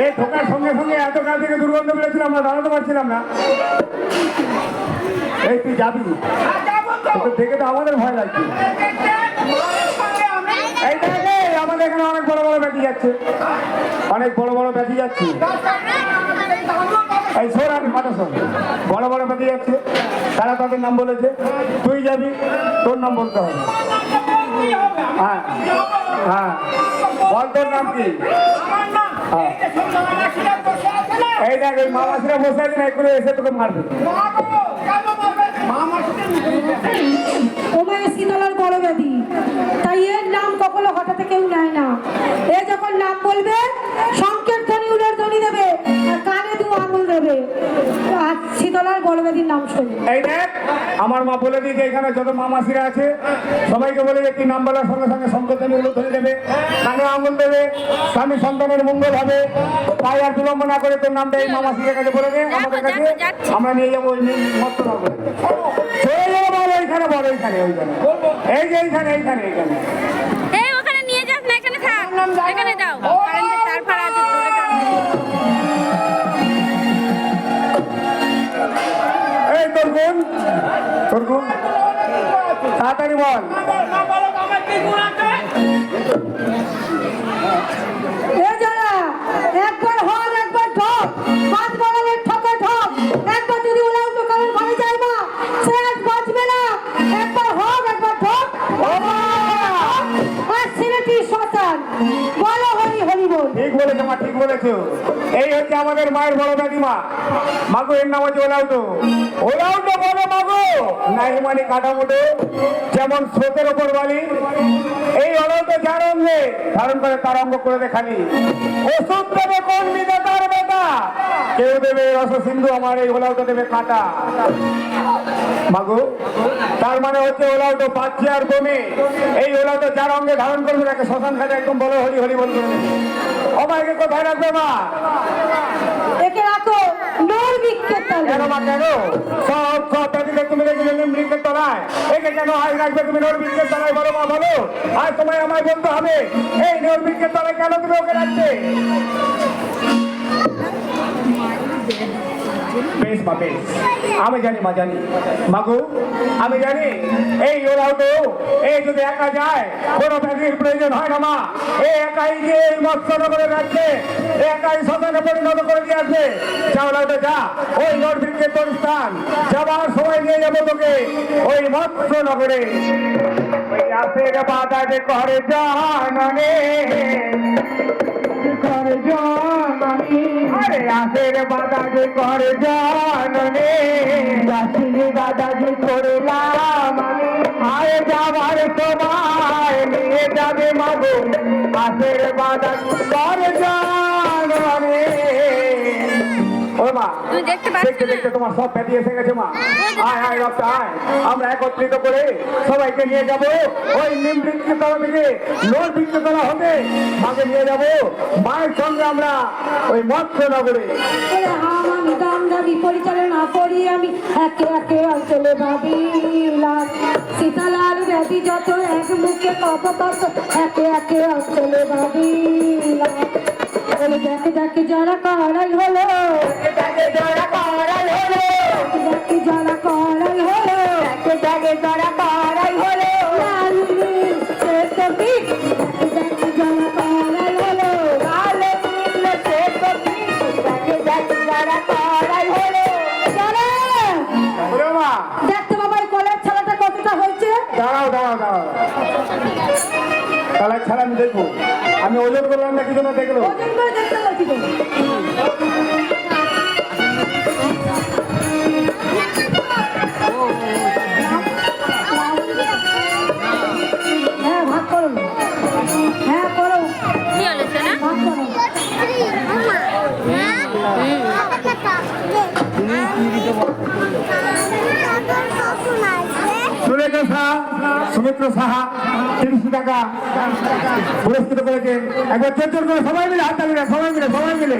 এই ঢোকার সঙ্গে সঙ্গে এত কাল থেকে দুর্গন্ধ বেরোচ্ছিল আমরা দাঁড়াতে পারছিলাম না। এই তুই যাবি? হ্যাঁ, তোকে দেখে তো আমাদের ভয় লাগছে। যাচ্ছে। অনেক বড় বড় ব্যাটি যাচ্ছে। এই শোন আমি কথা শোন বড় বড় ব্যাটি যাচ্ছে। তারা তাদের নাম বলেছে তুই যাবি তোর নাম বলতে হবে। হ্যাঁ হ্যাঁ। বল তোর নাম কি? হ্যাঁ। এই দেখ ওই মামাসিরা বসে আছে না এগুলো এসে তোকে মারবে। ওমায় শীতলার বড় ব্যাধি। তাই এর নাম কখনো হঠাৎ কেউ নেয় না এ যখন নাম বলবে সংকেত ধ্বনি উলের ধ্বনি দেবে আর কানে দু আঙুল দেবে। আর শীতলার বড় ব্যাধির নাম শুনি এই দেখ আমার মা বলে দিয়েছে এখানে যত মামাসিরা আছে সবাইকে বলে যে তুই নাম বলার সঙ্গে সঙ্গে সংকোচনগুলো ধরে দেবে কানে আঙুল দেবে স্বামী সন্তানের মঙ্গল হবে। তাই আর বিলম্ব না করে তোর নামটা এই মামাসিদের কাছে বলে দে আমাদের কাছে। আমরা নিয়ে যাব ওই মত্ত নগরে চলে যাব বল ওইখানে বল ওইখানে ওইখানে। এই যে এইখানে এইখানে এইখানে এই ওখানে নিয়ে যাস না এখানে দাও। কারেন্টের তার ফাড়া আছে দূরে। এই তোর গুণ তোর গুণ তাড়াতাড়ি বল। আমার কি গুণ একবার বলেছ মা ঠিক বলেছ। এই হচ্ছে আমাদের মায়ের বড় দাদিমা মাগো, এর নাম হচ্ছে ওলাউটো। ওলাউটো বলো মাগো। নাই মানে কাঠামোটো, যেমন স্রোতের ওপর বালি। এই ওলাউটো যার অঙ্গে? ধারণ করে তার অঙ্গ করে দে খালি। ওষুধ দেবে কোন দিকে তার বেটা? কেউ দেবে রস সিন্ধু আমার এই ওলাউটো দেবে কাঁটা। মাগো, তার মানে হচ্ছে ওলাউটো পাচ্ছে আর বমি। এই ওলাউটো যার অঙ্গে ধারণ করবে তাকে শ্মশান খাতে একদম বলো হরি হরি বল করে আমাকে কোথায় রাখবে মা? একে রাখো। নোর বিক্ষেপ কেন মা কেন? সব কথা দিলে তুমি রেখেছো নিমৃতের তলায়। একে কেন আজ রাখবে তুমি নরবৃক্ষের তলায় বলো মা বলো। আর তোমায় আমায় বলতে হবে। এই নরবৃক্ষের তলায় কেন তুমি ওকে রাখবে? বেশ মা বেশ আমি জানি, মা জানি। মাগু আমি জানি। এই ওরাও তো এই যদি একা যায়, কোনো ব্যাধির প্রয়োজন হয় না, মা। এই একাই গিয়ে এই মৎস্যনগরে রাখছে একাই শ্মশানে পরিণত করে দিয়ে আসবে। ওরাও তো যা। ওই নরবৃক্ষের তোর স্থান যাবার সময় নিয়ে যাব তোকে। ওই মৎস্যনগরে রাতের বাদারে করে জাননে। করে জাননি। আরে বাদাজি করে জাননে আসির দাদাজি করে আয় যাবার তোমায় নিয়ে যাবে মাগো রাসের বাদাজি করে জাননে। ও মা? দেখতে দেখতে তোমার সব ব্যাধি এসে গেছে মা। আয় আয় রক্ত আয়। আমরা একত্রিত করে সবাইকে নিয়ে যাব। ওই নিম বৃক্ষের তলা থেকে বৃক্ষের তলা হতে মাকে নিয়ে যাব। মায়ের সঙ্গে আমরা ওই মৎস্য নগরে আমি পরিচালনা করি আমি। একে একে অঞ্চলে ভাবিলাম সীতালাল ব্যাধি যত এক মুখে কত কত একে একে অঞ্চলে ভাবিলাম বলে দেখে দেখে যারা করাই হলো দেখে যারা করাই হলো দেখে যারা করাই হলো দেখে দেখে যারা করাই হলো। দেখতে বাবা এই কলের ছালাটা কতটা হয়েছে? দাঁড়াও দাঁড়াও দাঁড়াও। তাহলে ছাড়া আমি দেখব। আমি ওজন করলাম না কিছু না দেখল? ওজন করে সুমিত্র সাহা তিরিশশো টাকা পুরস্কৃত করেছেন একবার চোর করে সবাই মিলে, হাত সবাই মিলে সবাই মিলে।